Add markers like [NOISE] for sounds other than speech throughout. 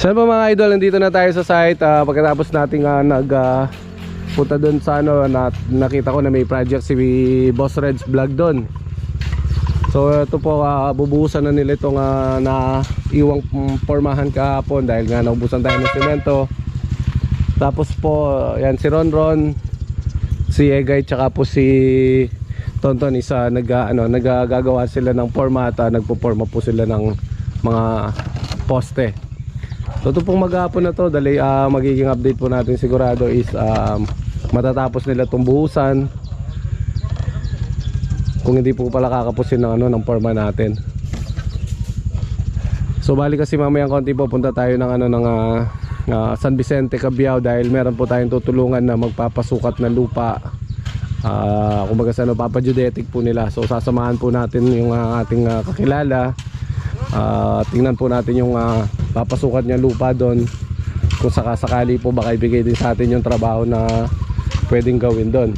Saan po mga idol, nandito na tayo sa site ah, pagkatapos nating ah, nag ah, punta doon sa ano na, nakita ko na may project si Boss Reds vlog doon. So ito po ah, bubuhusan na nila itong ah, na iwang mm, pormahan kahapon dahil nga naubusan tayo ng semento. Tapos po yan si Ronron, si Egay tsaka po si Tonton isa nag ah, ano nagagagawa sila ng formata, nagpo-forma po sila ng mga poste. So ito pong maghapon na to, dali ah, magiging update po natin sigurado is um, matatapos nila itong buhusan. Kung hindi po pala kakapusin ng ano ng forma natin. So bali kasi mamayang konti po punta tayo ng ano ng ah, ah, San Vicente Cabiao dahil meron po tayong tutulungan na magpapasukat ng lupa. Ah, kumbaga sa ano papageodetic po nila. So sasamahan po natin yung ah, ating ah, kakilala. Ah, tingnan po natin yung ah, papasukat niya lupa doon. Kung sakasakali po baka ibigay din sa atin yung trabaho na pwedeng gawin doon.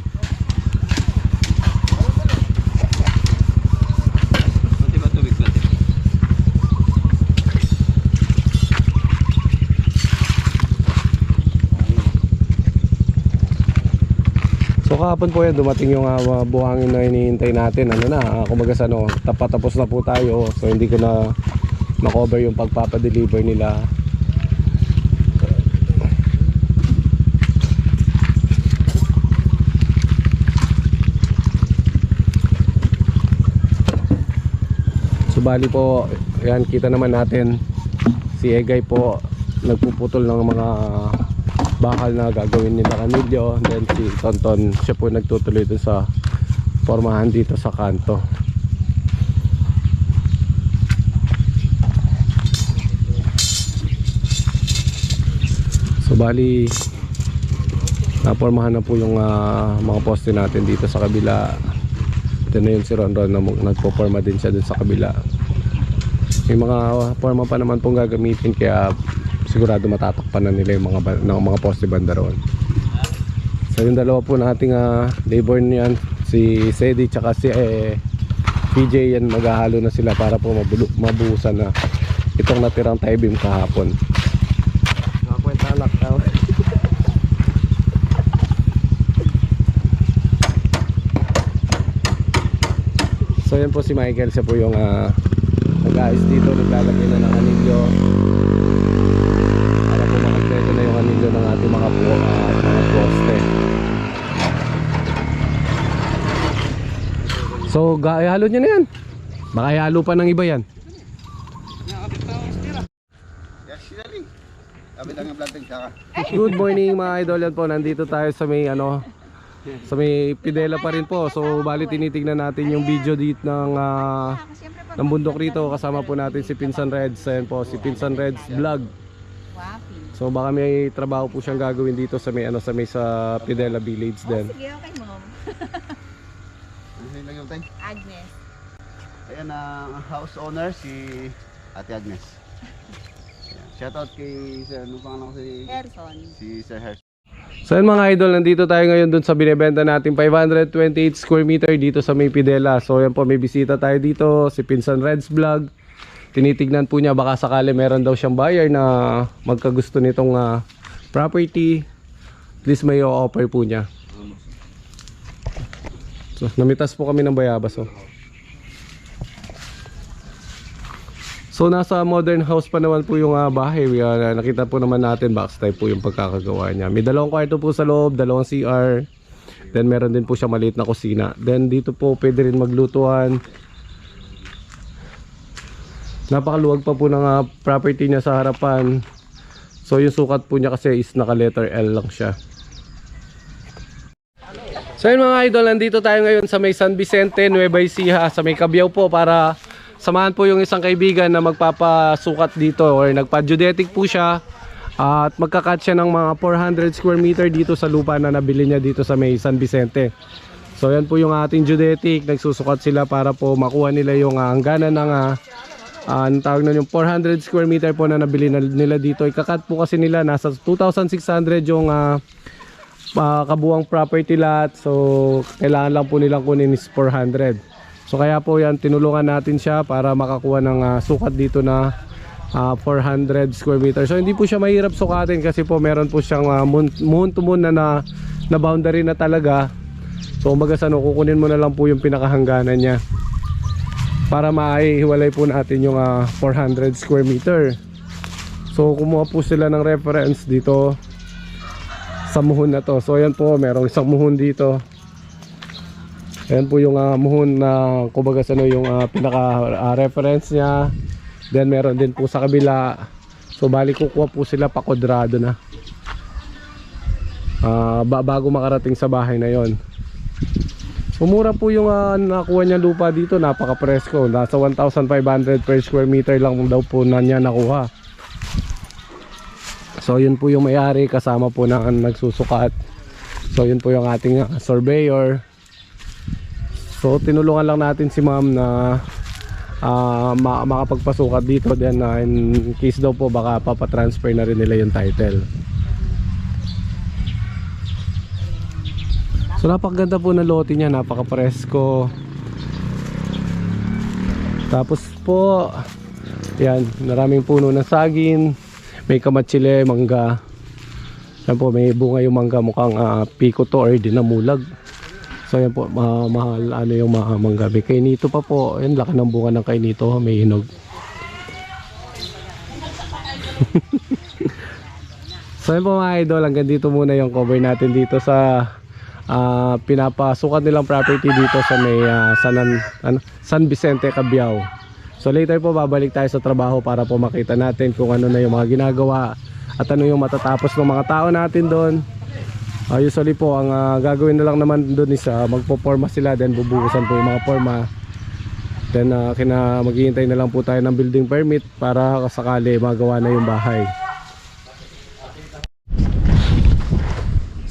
So kahapon po yan dumating yung uh, buhangin na hinihintay natin. Ano na uh, kumbaga sa ano tapatapos na po tayo. So hindi ko na na-cover yung pagpapadeliver nila. So bali po yan kita naman natin. Si Egay po nagpuputol ng mga bakal na gagawin nila Camilio then si Tonton siya po nagtutuloy dun sa formahan dito sa kanto. So bali napormahan na po yung ah, mga poste natin dito sa kabila. Ito na yun si Ronron na mag- nagpo-forma din siya dun sa kabila. May mga forma pa naman pong gagamitin kaya sigurado matatakpan na nila yung mga, ng mga poste banda roon. So yung dalawa po nating uh, labor niyan, si Sedi tsaka si eh, PJ yan maghahalo na sila para po mabulo, mabuhusan na itong natirang tie beam kahapon. Nakakwenta anak tao. So yan po si Michael, siya po yung ah, nag-ayos dito, naglalagay na ng anilyo para po makapleto na yung anilyo ng ating mga, po, ah, mga poste. So, ihalo nyo na yan. Baka ihalo pa ng iba yan. Good morning mga idol yan po. Nandito tayo sa may ano sa may Pidela pa rin po. So bali tinitingnan natin yung video dito ng ah, ng bundok rito kasama po natin si Pinsan Reds. Ayan po si Pinsan Reds vlog. So baka may trabaho po siyang gagawin dito sa may ano sa may sa Pidela Village Oh, din. sige, okay mo. [LAUGHS] Time? Agnes. Ayan ang house owner si Ate Agnes. Ayan. Shoutout kay Sir, ano pangalan ko si... Gerson. Si Sir Hersh. So yun mga idol, nandito tayo ngayon dun sa binibenta natin 528 square meter dito sa May Pidela. So yan po, may bisita tayo dito, si Pinsan Reds Vlog. Tinitignan po niya baka sakali meron daw siyang buyer na magkagusto nitong ah, property. At least may offer po niya. So namitas po kami ng bayabas oh. So nasa modern house pa naman po yung ah, bahay. Uh, nakita po naman natin box type po yung pagkakagawa niya. May dalawang kwarto po sa loob, dalawang CR. Then meron din po siya maliit na kusina. Then dito po pwede rin maglutuan. Napakaluwag pa po ng ah, property niya sa harapan. So yung sukat po niya kasi is naka letter L lang siya. So yun mga idol, nandito tayo ngayon sa may San Vicente, Nueva Ecija, sa may Cabiao po para samahan po yung isang kaibigan na magpapasukat dito or nagpa-geodetic po siya at magkakat siya ng mga 400 square meter dito sa lupa na nabili niya dito sa may San Vicente. So yan po yung ating geodetic, nagsusukat sila para po makuha nila yung uh, hangganan ng uh, uh, tawag na yung 400 square meter po na nabili na, nila dito. Ikakat po kasi nila nasa 2,600 yung uh, uh, kabuang property lot. So kailangan lang po nilang kunin is 400. So kaya po yan tinulungan natin siya para makakuha ng uh, sukat dito na ah, 400 square meter. So hindi po siya mahirap sukatin kasi po meron po siyang ah, moon, to moon na, na na boundary na talaga. So umaga sa ano, kukunin mo na lang po yung pinakahangganan niya para maihiwalay po natin yung ah, 400 square meter. So kumuha po sila ng reference dito sa muhon na to. So ayan po, merong isang muhon dito. Ayan po yung ah, muhon na kumbaga ano, yung ah, pinaka ah, reference niya. Then meron din po sa kabila. So bali kukuha po sila pa kwadrado na. Ba- bago makarating sa bahay na yon. Umura po yung ah, nakuha niya lupa dito, napaka-presko. Nasa 1,500 per square meter lang daw po na niya nakuha. So yun po yung may-ari kasama po ng nagsusukat. So yun po yung ating ah, surveyor. So tinulungan lang natin si ma'am na ma- makapagpasukat dito then ah, in case daw po baka papatransfer na rin nila yung title. So napakaganda po ng lote niya, napaka-presko. Tapos po, yan, maraming puno ng saging, may kamatsile, mangga. Yan po, may bunga yung mangga, mukhang ah, piko to or dinamulag. So yan po, ma- mahal ano yung mga mangga. May kainito pa po, yan, laki ng bunga ng kainito, may hinog. [LAUGHS] so yan po mga idol, hanggang dito muna yung cover natin dito sa ah, pinapasukat nilang property dito sa may ah, San, ano, San Vicente Cabiao. So later po babalik tayo sa trabaho para po makita natin kung ano na yung mga ginagawa at ano yung matatapos ng mga tao natin doon. Ah, usually po ang ah, gagawin na lang naman doon is ah, magpo-forma sila then bubuhusan po yung mga forma. Then uh, kina maghihintay na lang po tayo ng building permit para sakali magawa na yung bahay.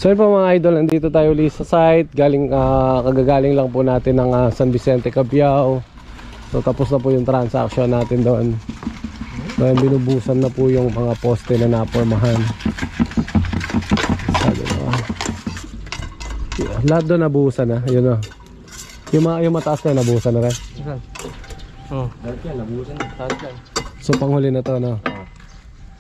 So yun po mga idol, nandito tayo ulit sa site. Galing, ah, kagagaling lang po natin ng ah, San Vicente Cabiao. So tapos na po yung transaction natin doon. So yun, binubusan na po yung mga poste na napormahan. Sabi ko, ah. Lahat doon nabuhusan na, yun o. Yung, mga, yung mataas na nabuhusan na rin. Oh. Dahil yan, nabuhusan na. Saan yan? So panghuli na to, no?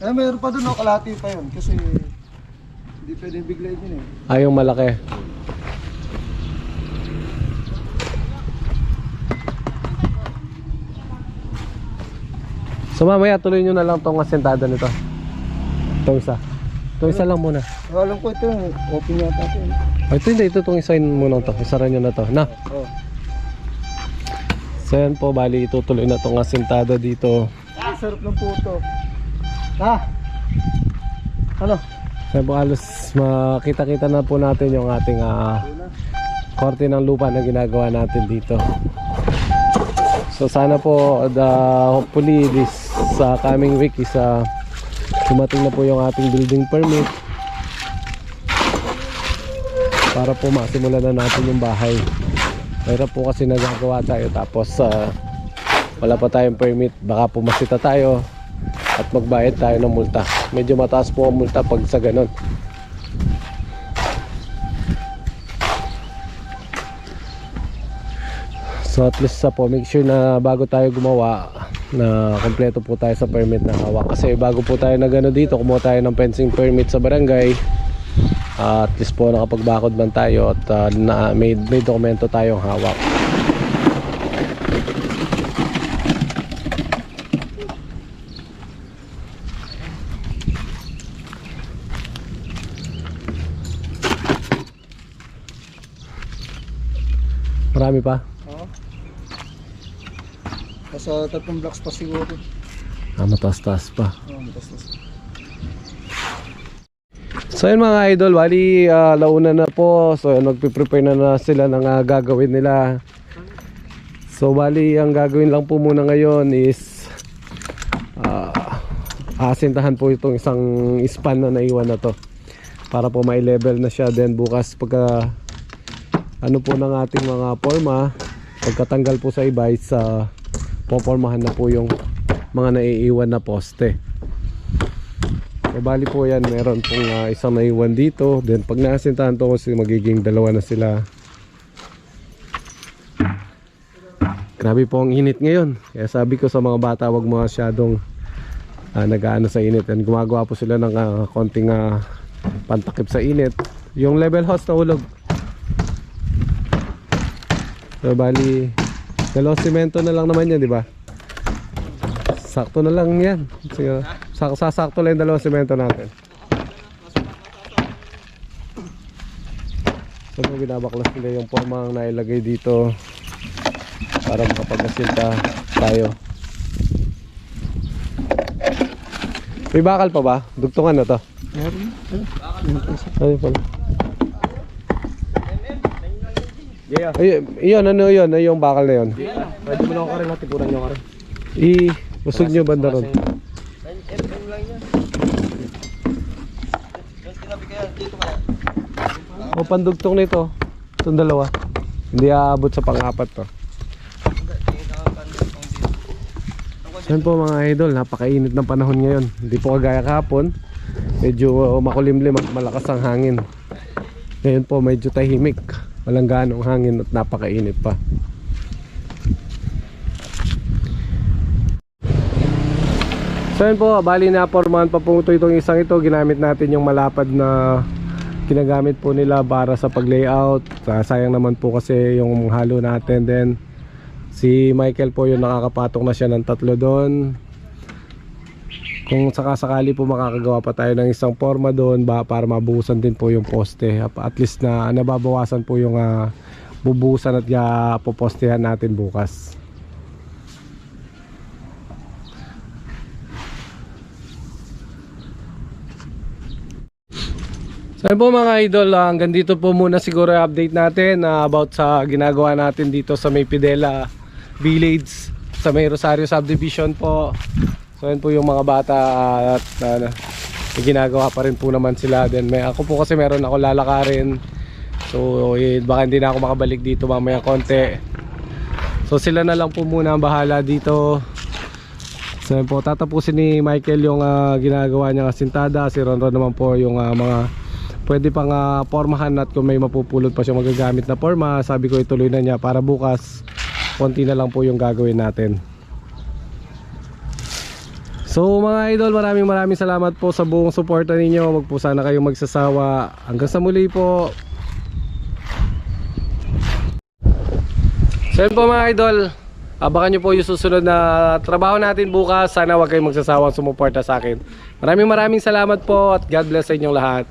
Eh, meron pa doon, no, kalahati pa yun. Kasi hindi pwedeng biglayin yun eh. Ah, yung malaki. So mamaya tuloy nyo na lang tong asentada nito. Itong isa. Itong isa lang muna. Alam ko ito, open yata ito. eh. Oh, ito hindi, ito itong isain mo lang to. Isara nyo na to. Na. Oh. So yan po, bali itutuloy na tong asentada dito. Ang sarap ng puto. Ha? Ano? Yan po, halos makita-kita na po natin yung ating ah, korte ng lupa na ginagawa natin dito. So sana po the hopefully this sa coming week is uh, dumating na po yung ating building permit para po masimulan na natin yung bahay. Mahirap po kasi nagagawa tayo tapos uh, wala pa tayong permit baka pumasita tayo at magbayad tayo ng multa. Medyo mataas po ang multa pag sa ganon. So at least sa po, make sure na bago tayo gumawa na kompleto po tayo sa permit na hawak. Kasi bago po tayo na gano dito, kumuha tayo ng fencing permit sa barangay. Ah, at least po nakapagbakod man tayo at ah, na, may, may dokumento tayong hawak. Marami pa? Nasa tatlong blocks pa siguro. Ah, mataas-taas pa. Oo, matas-tas. So yun mga idol, bali ah, launa na po. So yun, magpiprepare na na sila ng ah, gagawin nila. So bali ang gagawin lang po muna ngayon is ah asintahan po itong isang span na naiwan na to. Para po may level na siya. Then bukas pagka ano po ng ating mga forma, pagkatanggal po sa iba is ah, popormahan na po yung mga naiiwan na poste. So, bali po yan, meron pong ah, isang naiwan dito. Then pag naasintahan to kasi magiging dalawa na sila. Grabe po ang init ngayon. Kaya sabi ko sa mga bata, wag masyadong ah, nag-aano sa init and gumagawa po sila ng ah, konting ah, pantakip sa init yung level house na hulog so bali dalawang simento na lang naman yan di ba? Sakto na lang yan. Sige, sak sasakto lang yung dalawang simento natin. So binabaklas nila yung forma ang nailagay dito para makapag-asinta tayo. May bakal pa ba? dugtungan na to. Ayun pala. Yeah. Ay, ano yun? Ay, yung bakal na yun. Pwede mo lang ka rin natin, punan nyo ka rin. I, usog nyo banda ron. O, pandugtong nito. Itong dalawa. Hindi aabot sa pang-apat to. Yan po mga idol, napakainit ng panahon ngayon. Hindi po kagaya kahapon. Medyo uh, makulimlim at malakas ang hangin. Ngayon po medyo tahimik. Walang ganong hangin at napakainit pa. So yun po, bali na formahan pa po ito itong isang ito. Ginamit natin yung malapad na ginagamit po nila para sa pag-layout. Sa- Sayang naman po kasi yung halo natin din. Si Michael po yung nakakapatong na siya ng tatlo doon. Kung sakasakali po makakagawa pa tayo ng isang forma doon ba para mabuhusan din po yung poste. At least na nababawasan po yung ah, bubuhusan at uh, popostehan natin bukas. So po mga idol, ah, hanggang dito po muna siguro update natin ah, about sa ginagawa natin dito sa May Pidela Village sa May Rosario Subdivision po. So yun po yung mga bata at may ginagawa pa rin po naman sila. Then may ako po kasi meron ako lalakarin. So eh, baka hindi na ako makabalik dito mamaya konti. So sila na lang po muna ang bahala dito. So yun po, tatapusin ni Michael yung ah, ginagawa niya kasintada. Si Ronron naman po yung ah, mga pwede pang ah, pormahan at kung may mapupulot pa siya magagamit na forma, sabi ko ituloy na niya para bukas konti na lang po yung gagawin natin. So mga idol, maraming maraming salamat po sa buong suporta ninyo. Wag po sana kayong magsasawa. Hanggang sa muli po. So po mga idol, abangan nyo po yung susunod na trabaho natin bukas. Sana wag kayong magsasawang sumuporta sa akin. Maraming maraming salamat po at God bless sa inyong lahat.